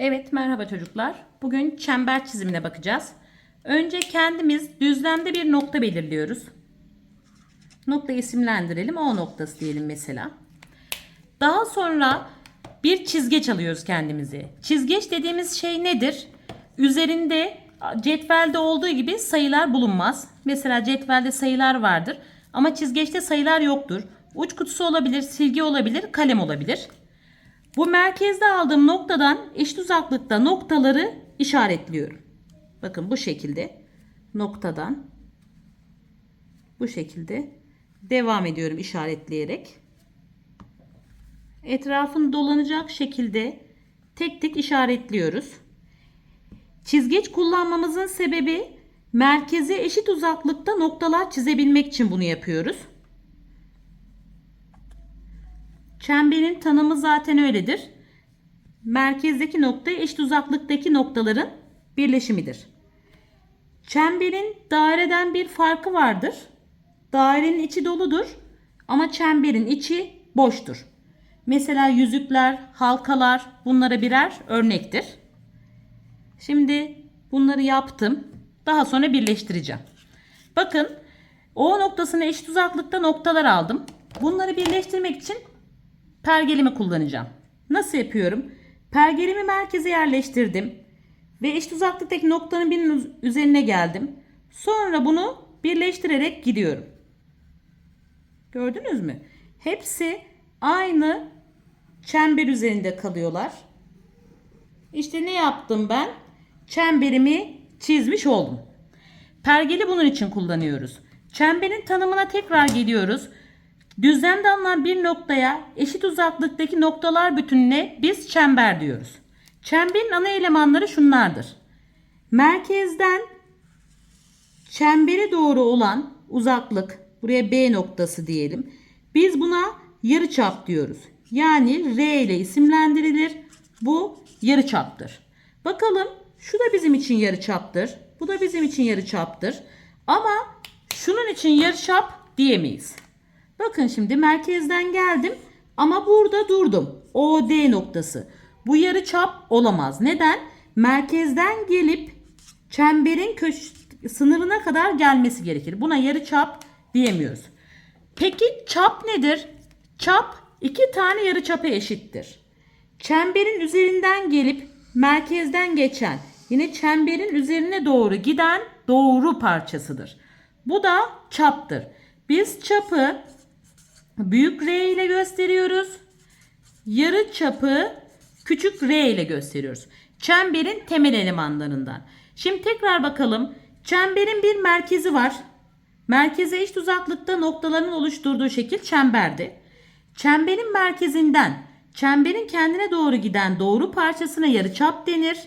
Evet merhaba çocuklar. Bugün çember çizimine bakacağız. Önce kendimiz düzlemde bir nokta belirliyoruz. Nokta isimlendirelim. O noktası diyelim mesela. Daha sonra bir çizgeç alıyoruz kendimizi. Çizgeç dediğimiz şey nedir? Üzerinde cetvelde olduğu gibi sayılar bulunmaz. Mesela cetvelde sayılar vardır ama çizgeçte sayılar yoktur. Uç kutusu olabilir, silgi olabilir, kalem olabilir. Bu merkezde aldığım noktadan eşit uzaklıkta noktaları işaretliyorum. Bakın bu şekilde noktadan bu şekilde devam ediyorum işaretleyerek. Etrafını dolanacak şekilde tek tek işaretliyoruz. Çizgeç kullanmamızın sebebi merkeze eşit uzaklıkta noktalar çizebilmek için bunu yapıyoruz. Çemberin tanımı zaten öyledir. Merkezdeki nokta eşit uzaklıktaki noktaların birleşimidir. Çemberin daireden bir farkı vardır. Dairenin içi doludur ama çemberin içi boştur. Mesela yüzükler, halkalar bunlara birer örnektir. Şimdi bunları yaptım. Daha sonra birleştireceğim. Bakın O noktasına eşit uzaklıkta noktalar aldım. Bunları birleştirmek için pergelimi kullanacağım. Nasıl yapıyorum? Pergelimi merkeze yerleştirdim ve eşit uzaklıktaki noktanın birinin üzerine geldim. Sonra bunu birleştirerek gidiyorum. Gördünüz mü? Hepsi aynı çember üzerinde kalıyorlar. İşte ne yaptım ben? Çemberimi çizmiş oldum. Pergeli bunun için kullanıyoruz. Çemberin tanımına tekrar geliyoruz. Düzlemde alınan bir noktaya eşit uzaklıktaki noktalar bütününe biz çember diyoruz. Çemberin ana elemanları şunlardır. Merkezden çembere doğru olan uzaklık, buraya B noktası diyelim. Biz buna yarıçap diyoruz. Yani R ile isimlendirilir. Bu yarıçaptır. Bakalım şu da bizim için yarıçaptır. Bu da bizim için yarıçaptır. Ama şunun için yarıçap diyemeyiz. Bakın şimdi merkezden geldim ama burada durdum. OD noktası. Bu yarı çap olamaz. Neden? Merkezden gelip çemberin köş sınırına kadar gelmesi gerekir. Buna yarı çap diyemiyoruz. Peki çap nedir? Çap iki tane yarı çapa eşittir. Çemberin üzerinden gelip merkezden geçen yine çemberin üzerine doğru giden doğru parçasıdır. Bu da çaptır. Biz çapı büyük R ile gösteriyoruz. Yarı çapı küçük R ile gösteriyoruz. Çemberin temel elemanlarından. Şimdi tekrar bakalım. Çemberin bir merkezi var. Merkeze eşit uzaklıkta noktaların oluşturduğu şekil çemberdi. Çemberin merkezinden çemberin kendine doğru giden doğru parçasına yarıçap denir.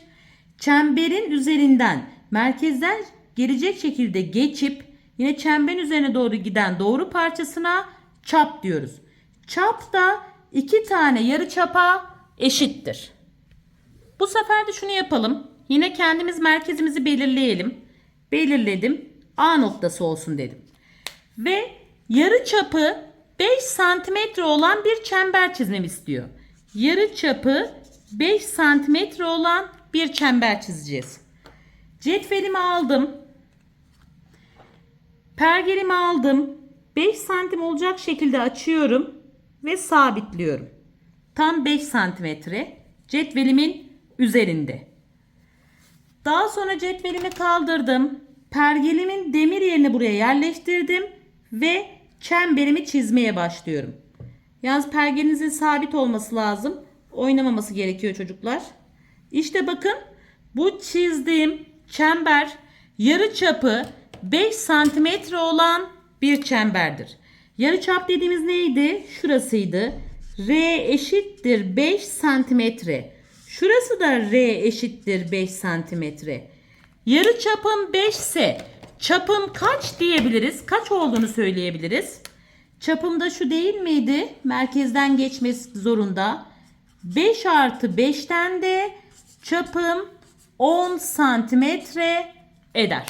Çemberin üzerinden merkezden gelecek şekilde geçip yine çemberin üzerine doğru giden doğru parçasına çap diyoruz. Çap da iki tane yarı çapa eşittir. Bu sefer de şunu yapalım. Yine kendimiz merkezimizi belirleyelim. Belirledim. A noktası olsun dedim. Ve yarı çapı 5 santimetre olan bir çember çizmemi istiyor. Yarı çapı 5 santimetre olan bir çember çizeceğiz. Cetvelimi aldım. Pergelimi aldım. 5 santim olacak şekilde açıyorum ve sabitliyorum. Tam 5 santimetre cetvelimin üzerinde. Daha sonra cetvelimi kaldırdım. Pergelimin demir yerini buraya yerleştirdim ve çemberimi çizmeye başlıyorum. Yalnız pergelinizin sabit olması lazım. Oynamaması gerekiyor çocuklar. İşte bakın bu çizdiğim çember yarı çapı 5 santimetre olan bir çemberdir. Yarıçap dediğimiz neydi? Şurasıydı. R eşittir 5 santimetre. Şurası da R eşittir 5 santimetre. Yarıçapım 5 ise çapım kaç diyebiliriz? Kaç olduğunu söyleyebiliriz. Çapım da şu değil miydi? Merkezden geçmesi zorunda. 5 artı 5'ten de çapım 10 santimetre eder.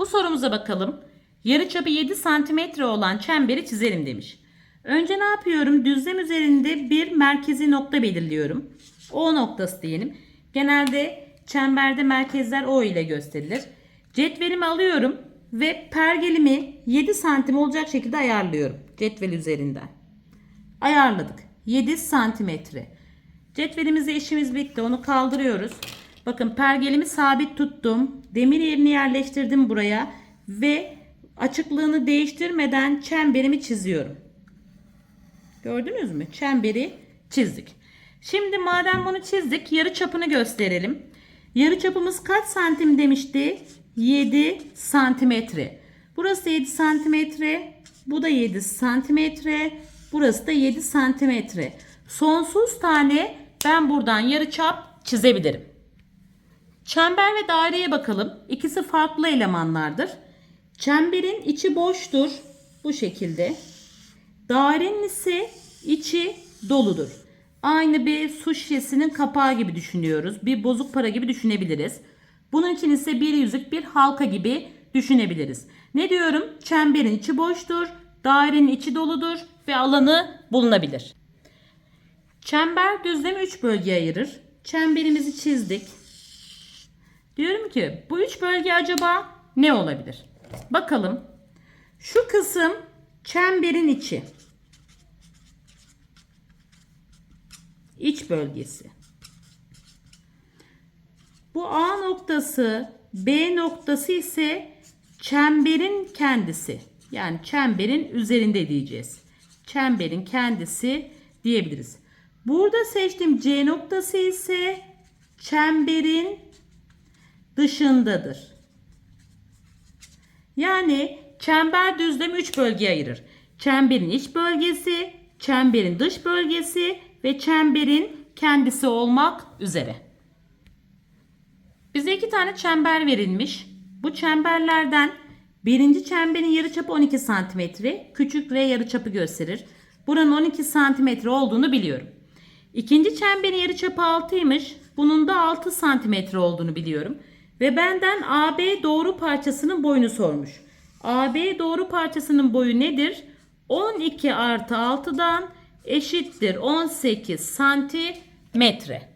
Bu sorumuza bakalım. Yarıçapı 7 santimetre olan çemberi çizelim demiş. Önce ne yapıyorum? Düzlem üzerinde bir merkezi nokta belirliyorum. O noktası diyelim. Genelde çemberde merkezler O ile gösterilir. Cetvelimi alıyorum ve pergelimi 7 santim olacak şekilde ayarlıyorum. Cetvel üzerinden. Ayarladık. 7 santimetre. Cetvelimizde işimiz bitti. Onu kaldırıyoruz. Bakın pergelimi sabit tuttum. Demir yerini yerleştirdim buraya. Ve açıklığını değiştirmeden çemberimi çiziyorum. Gördünüz mü? Çemberi çizdik. Şimdi madem bunu çizdik yarı çapını gösterelim. Yarı çapımız kaç santim demişti? 7 santimetre. Burası 7 santimetre. Bu da 7 santimetre. Burası da 7 santimetre. Sonsuz tane ben buradan yarı çap çizebilirim. Çember ve daireye bakalım. İkisi farklı elemanlardır. Çemberin içi boştur. Bu şekilde. Dairenin ise içi doludur. Aynı bir su şişesinin kapağı gibi düşünüyoruz. Bir bozuk para gibi düşünebiliriz. Bunun için ise bir yüzük bir halka gibi düşünebiliriz. Ne diyorum? Çemberin içi boştur. Dairenin içi doludur ve alanı bulunabilir. Çember düzlemi 3 bölgeye ayırır. Çemberimizi çizdik. Diyorum ki bu üç bölge acaba ne olabilir? Bakalım. Şu kısım çemberin içi. İç bölgesi. Bu A noktası, B noktası ise çemberin kendisi. Yani çemberin üzerinde diyeceğiz. Çemberin kendisi diyebiliriz. Burada seçtiğim C noktası ise çemberin dışındadır. Yani çember düzlemi 3 bölgeye ayırır. Çemberin iç bölgesi, çemberin dış bölgesi ve çemberin kendisi olmak üzere. Bize iki tane çember verilmiş. Bu çemberlerden birinci çemberin yarıçapı 12 santimetre, küçük r yarıçapı gösterir. Buranın 12 santimetre olduğunu biliyorum. İkinci çemberin yarıçapı 6'ymış. Bunun da 6 santimetre olduğunu biliyorum. Ve benden AB doğru parçasının boyunu sormuş. AB doğru parçasının boyu nedir? 12 artı 6'dan eşittir 18 santimetre.